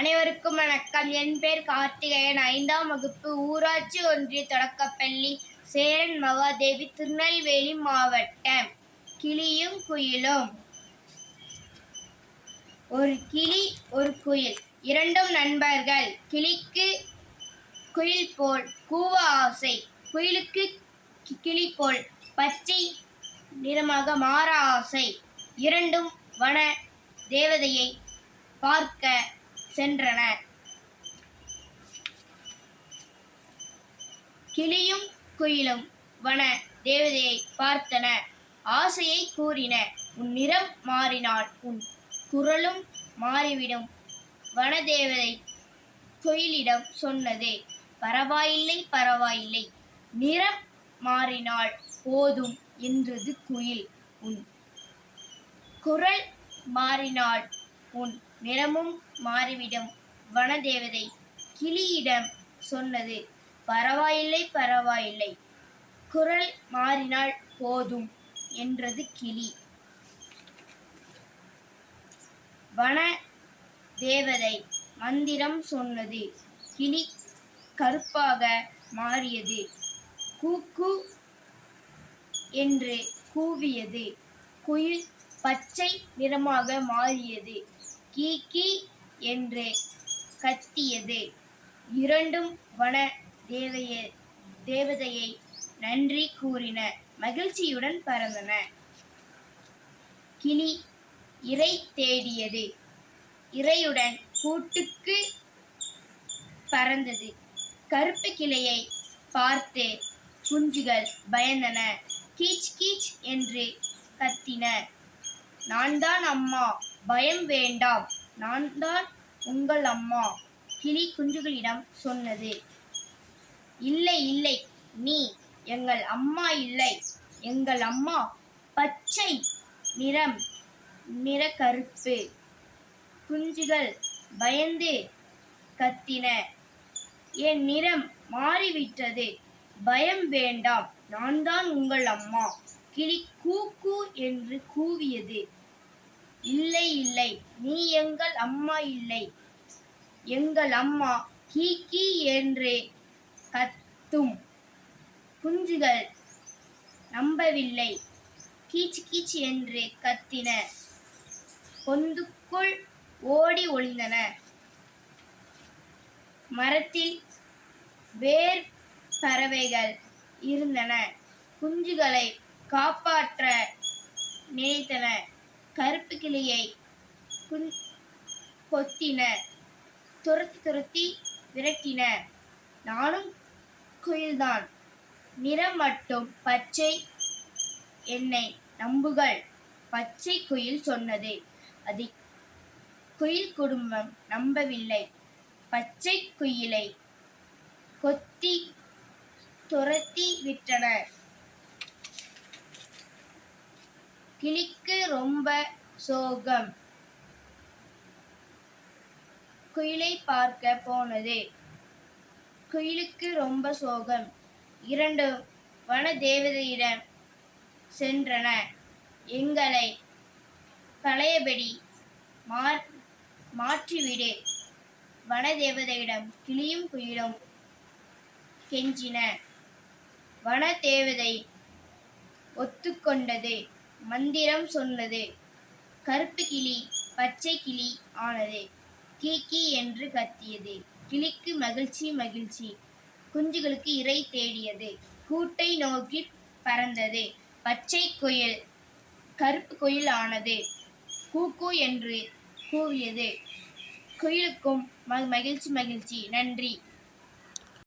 அனைவருக்கும் வணக்கம். என் பேர் கார்த்திகேயன். ஐந்தாம் வகுப்பு ஊராட்சி ஒன்றிய தொடக்கப்பள்ளி சேரன் மகாதேவி திருநெல்வேலி மாவட்டம். கிளியும் குயிலும். ஒரு கிளி ஒரு குயில். இரண்டும் நண்பர்கள். கிளிக்கு குயில் போல் கூவ ஆசை. குயிலுக்கு கிளி போல் பச்சை நிறமாக மாற ஆசை. இரண்டும் வன தேவதையை பார்க்க சென்றன. கிளியும் குயிலும் வன தேவதையை பார்த்தன. ஆசையை கூறின உன் நிறம் மாறினால் உன் குரலும் மாறிவிடும் வனதேவதை குயிலிடம் சொன்னது. பரவாயில்லை பரவாயில்லை நிறம் மாறினால் போதும் என்றது குயில். உன் குரல் மாறினால் உன் நிறமும் மாறிவிடும். வனதேவதை கிளியிடம் சொன்னது பரவாயில்லை பரவாயில்லை. குரல் மாறினால் போதும் என்றது கிளி. வன தேவதை மந்திரம் சொன்னது கிளி கருப்பாக மாறியது கூக்கு என்று கூவியது குயில் பச்சை நிறமாக மாறியது. கீ கீ என்று கத்தியது. இரண்டும் வன தேவைய தேவதையை நன்றி கூறின மகிழ்ச்சியுடன் பறந்தன. கிளி இரை தேடியது. இரையுடன் கூட்டுக்கு பறந்தது. கருப்பு கிளையை பார்த்து குஞ்சுகள் பயந்தன. கீச் கீச் என்று கத்தின. நான் தான் அம்மா பயம் வேண்டாம். நான் தான் உங்கள் அம்மா கிளி குஞ்சுகளிடம் சொன்னது. இல்லை இல்லை நீ எங்கள் அம்மா இல்லை. எங்கள் அம்மா பச்சை நிறம் நிற கருப்பு குஞ்சுகள் பயந்து கத்தின. என் நிறம் மாறிவிட்டது. பயம் வேண்டாம். நான் தான் உங்கள் அம்மா. கிளி கூ கூ என்று கூவியது. இல்லை இல்லை. நீ எங்கள் அம்மா இல்லை. எங்கள் அம்மா கீ கீ என்று கத்தும் குஞ்சுகள் நம்பவில்லை. கீச் கீச் என்று கத்தின பொந்துக்குள் ஓடி ஒளிந்தன. மரத்தில் வேர் பறவைகள் இருந்தன. குஞ்சுகளை காப்பாற்ற நினைத்தன. கருப்பு கிளியை குன் கொத்தின துரத்தி துரத்தி விரட்டின நானும் குயில்தான். நிறம் மட்டும் பச்சை என்னை நம்புகள். பச்சை குயில் சொன்னது. அது குயில் குடும்பம் நம்பவில்லை. பச்சை குயிலை கொத்தி துரத்தி விட்டனர். கிளிக்கு ரொம்ப சோகம். குயிலை பார்க்க போனது. குயிலுக்கு ரொம்ப சோகம். இரண்டு வன தேவதையிடம் சென்றன. எங்களை பழையபடி மா மாற்றிவிடு. வனதேவதையிடம் கிளியும் குயிலும் கெஞ்சின. வனதேவதை ஒத்துக்கொண்டது. மந்திரம் சொன்னது. கருப்பு கிளி பச்சை கிளி ஆனது. கீ கீ என்று கத்தியது. கிளிக்கு மகிழ்ச்சி மகிழ்ச்சி. குஞ்சுகளுக்கு இரை தேடியது. கூட்டை நோக்கி பறந்தது. பச்சை குயில் கருப்பு குயில் ஆனது. கூக்கு என்று கூவியது. குயிலுக்கும் ம- மகிழ்ச்சி மகிழ்ச்சி. நன்றி.